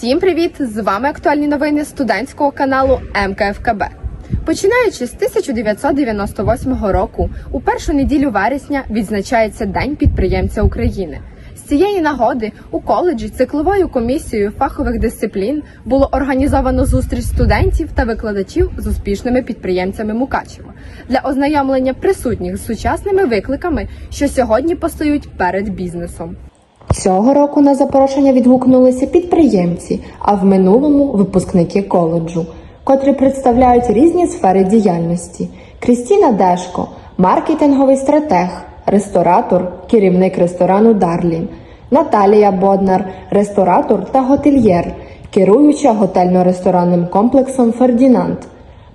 Всім привіт! З вами актуальні новини студентського каналу МКФКБ. Починаючи з 1998 року, у першу неділю вересня відзначається День підприємця України. З цієї нагоди у коледжі цикловою комісією фахових дисциплін було організовано зустріч студентів та викладачів з успішними підприємцями Мукачева для ознайомлення присутніх з сучасними викликами, що сьогодні постають перед бізнесом. Цього року на запрошення відгукнулися підприємці, а в минулому випускники коледжу, котрі представляють різні сфери діяльності. Крістіна Дешко, маркетинговий стратег, ресторатор, керівник ресторану Дарлін, Наталія Боднар, ресторатор та готельєр, керуюча готельно-ресторанним комплексом Фердінанд,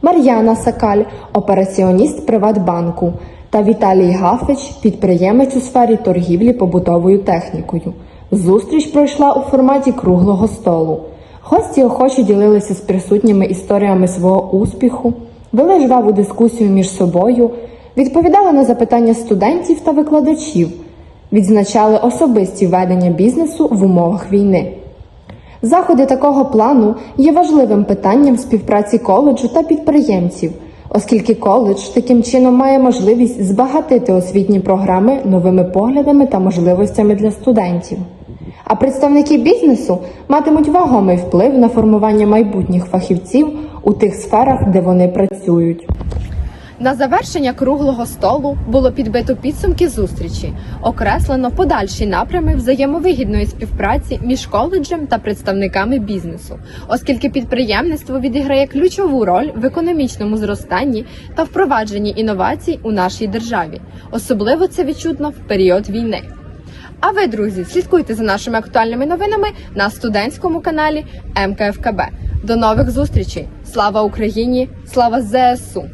Мар'яна Сакаль, операціоніст Приватбанку та Віталій Гафич, підприємець у сфері торгівлі побутовою технікою. Зустріч пройшла у форматі круглого столу. Гості охоче ділилися з присутніми історіями свого успіху, вели жваву дискусію між собою, відповідали на запитання студентів та викладачів, відзначали особисті ведення бізнесу в умовах війни. Заходи такого плану є важливим питанням співпраці коледжу та підприємців, оскільки коледж таким чином має можливість збагатити освітні програми новими поглядами та можливостями для студентів. А представники бізнесу матимуть вагомий вплив на формування майбутніх фахівців у тих сферах, де вони працюють. На завершення круглого столу було підбито підсумки зустрічі, окреслено подальші напрями взаємовигідної співпраці між коледжем та представниками бізнесу, оскільки підприємництво відіграє ключову роль в економічному зростанні та впровадженні інновацій у нашій державі. Особливо це відчутно в період війни. А ви, друзі, слідкуйте за нашими актуальними новинами на студентському каналі МКФКБ. До нових зустрічей! Слава Україні! Слава ЗСУ!